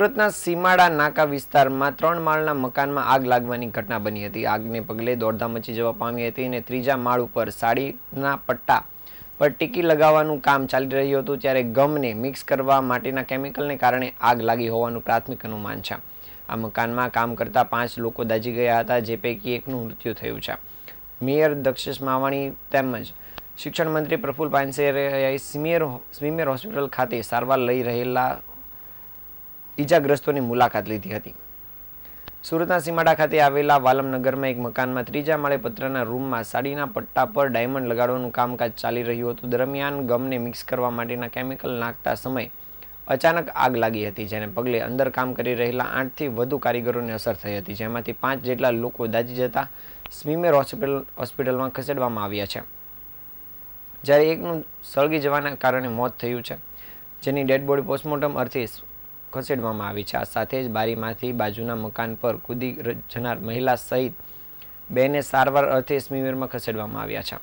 સુરતના સીમાડા નાકા વિસ્તારમાં ત્રણ માળના મકાનમાં આગ લાગવાની ઘટના બની હતી. આગને પગલે દોડધામ મચી જવા પામી હતી અને ત્રીજા માળ ઉપર સાડીના પટ્ટા પર ટીકી લગાવવાનું કામ ચાલી રહ્યું હતું, ત્યારે ગમને મિક્સ કરવા માટેના કેમિકલને કારણે આગ લાગી હોવાનું પ્રાથમિક અનુમાન છે. આ મકાનમાં કામ કરતા પાંચ લોકો દાજી ગયા હતા, જે પૈકી એકનું મૃત્યુ થયું છે. મેયર દક્ષેશ માવાણી તેમજ શિક્ષણ મંત્રી Praful Panshere SMIMER SMIMER hospital ખાતે સારવાર લઈ રહેલા ઈજાગ્રસ્તોની મુલાકાત લીધી હતી. સુરતના સીમાડા ખાતે આવેલા વાલમનગરમાં એક મકાનમાં ત્રીજા માળે પતરાના રૂમમાં સાડીના પટ્ટા પર ડાયમંડ લગાડવાનું કામકાજ ચાલી રહ્યું હતું. દરમિયાન ગમને મિક્સ કરવા માટેના કેમિકલ નાખતા સમય અચાનક આગ લાગી હતી, જેને પગલે અંદર કામ કરી રહેલા આઠથી વધુ કારીગરોને અસર થઈ હતી, જેમાંથી પાંચ જેટલા લોકો દાજી જતા સ્મીમેર હોસ્પિટલ, હોસ્પિટલમાં ખસેડવામાં આવ્યા છે. જ્યારે એકનું સળગી જવાના કારણે મોત થયું છે, જેની ડેડ બોડી પોસ્ટમોર્ટમ અર્થે ખસેડવામાં આવી છે. આ સાથે જ બારીમાંથી બાજુના મકાન પર કૂદી જનાર મહિલા સહિત બેને સારવાર અર્થે સ્મીમેરમાં ખસેડવામાં આવ્યા છે.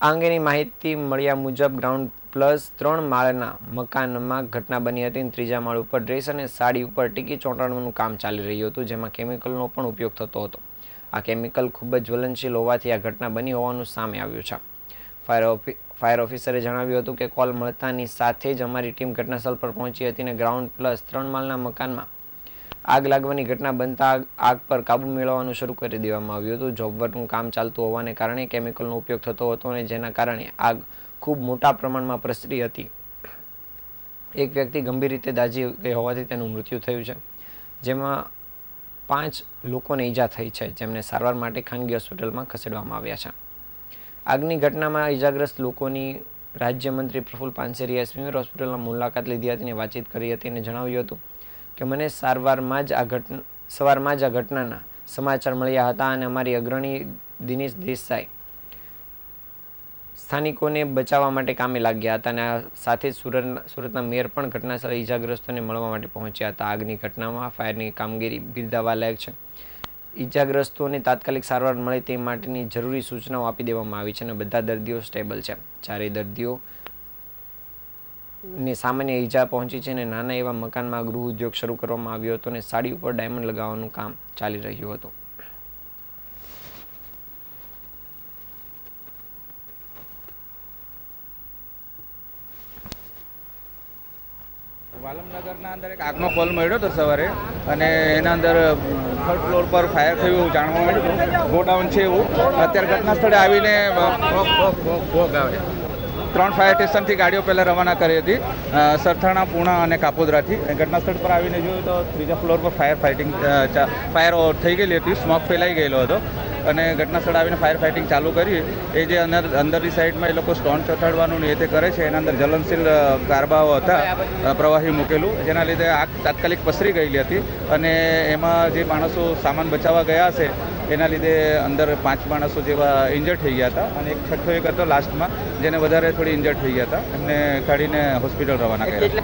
આ અંગેની માહિતી મળ્યા મુજબ ગ્રાઉન્ડ પ્લસ ત્રણ માળના મકાનમાં ઘટના બની હતી. ત્રીજા માળ ઉપર ડ્રેસ અને સાડી ઉપર ટીકી ચોંટાડવાનું કામ ચાલી રહ્યું હતું, જેમાં કેમિકલનો પણ ઉપયોગ થતો હતો. આ કેમિકલ ખૂબ જ જ્વલનશીલ હોવાથી આ ઘટના બની હોવાનું સામે આવ્યું છે. ફાયર ઓફિ, ફાયર ઓફિસરે જણાવ્યું હતું કે કોલ મળતાની સાથે જ અમારી ટીમ ઘટનાસ્થળ પર પહોંચી હતી અને ગ્રાઉન્ડ પ્લસ ત્રણ માળના મકાનમાં આગ લાગવાની ઘટના બનતા આગ- પર કાબુ મેળવવાનું શરૂ કરી દેવામાં આવ્યું હતું. જોબ વર્કનું કામ ચાલતું હોવાને કારણે કેમિકલનો ઉપયોગ થતો હતો અને જેના કારણે આગ ખૂબ મોટા પ્રમાણમાં પ્રસરી હતી. એક વ્યક્તિ ગંભીર રીતે દાઝી ગઈ હોવાથી તેનું મૃત્યુ થયું છે, જેમાં પાંચ લોકોને ઈજા થઈ છે, જેમને સારવાર માટે ખાનગી હોસ્પિટલમાં ખસેડવામાં આવ્યા છે. આગની ઘટનામાં ઈજાગ્રસ્ત લોકોની રાજ્યમંત્રી પ્રફુલ પાનસેરીએ સ્મીમેર હોસ્પિટલમાં મુલાકાત લીધી હતી અને વાતચીત કરી હતી અને જણાવ્યું હતું કે મને સારવારમાં જ આ ઘટના, સવારમાં જ આ ઘટનાના સમાચાર મળ્યા હતા અને અમારી અગ્રણી દિનેશ દેસાઈ સ્થાનિકોને બચાવવા માટે કામે લાગ્યા હતા અને સાથે જ સુરત, સુરતના મેયર પણ ઘટનાસ્થળે ઈજાગ્રસ્તોને મળવા માટે પહોંચ્યા હતા. આગની ઘટનામાં ફાયરની કામગીરી બિરદાવવા લાયક છે. ઈજાગ્રસ્તોને તાત્કાલિક સારવાર મળે તે માટેની જરૂરી સૂચનાઓ આપી દેવામાં આવી છે અને બધા દર્દીઓ સ્ટેબલ છે. ચારેય દર્દીઓ ને સામાન્ય ઈજા પહોંચી છે અને નાના એવા મકાનમાં ગૃહ ઉદ્યોગ શરૂ કરવામાં આવ્યો હતો અને સાડી ઉપર ડાયમંડ લગાવવાનું કામ ચાલી રહ્યું હતું. વાલમનગરના અંદર એક આગનો કોલ મળ્યો હતો સવારે અને એના અંદર થર્ડ ફ્લોર પર ફાયર થયું એવું જાણવા મળ્યું ગોડાઉન છે એવું. અત્યારે ઘટના સ્થળે આવીને ત્રણ ફાયર સ્ટેશનથી ગાડીઓ પહેલાં રવાના કરી હતી સરથાણા, પૂણા અને કાપોદરાથી. ઘટનાસ્થળ પર આવીને જોયું તો ત્રીજા ફ્લોર પર ફાયર ફાઇટિંગ ફાયર થઈ ગયેલી હતી. સ્મોક ફેલાઈ ગયેલો હતો. અને ઘટના સ્થળે આવીને ફાયર ફાઇટિંગ ચાલુ કરી. એ જે અંદર, અંદરની સાઈડમાં એ લોકો સ્ટોન ચોંટાડવાનું ને એ તે કરે છે. એના અંદર જલનશીલ કારબાઓ હતા પ્રવાહી મૂકેલું. જેના લીધે આગ તાત્કાલિક પસરી ગયેલી હતી અને એમાં જે માણસો સામાન બચાવવા ગયા હશે, એના લીધે અંદર પાંચ માણસો જેવા ઇન્જર્ડ થઈ ગયા હતા અને એક છઠ્ઠો એક હતો લાસ્ટમાં જેને વધારે થોડી ઇન્જર્ડ થઈ ગયા હતા. એમને કાઢીને હોસ્પિટલ રવાના કર્યા.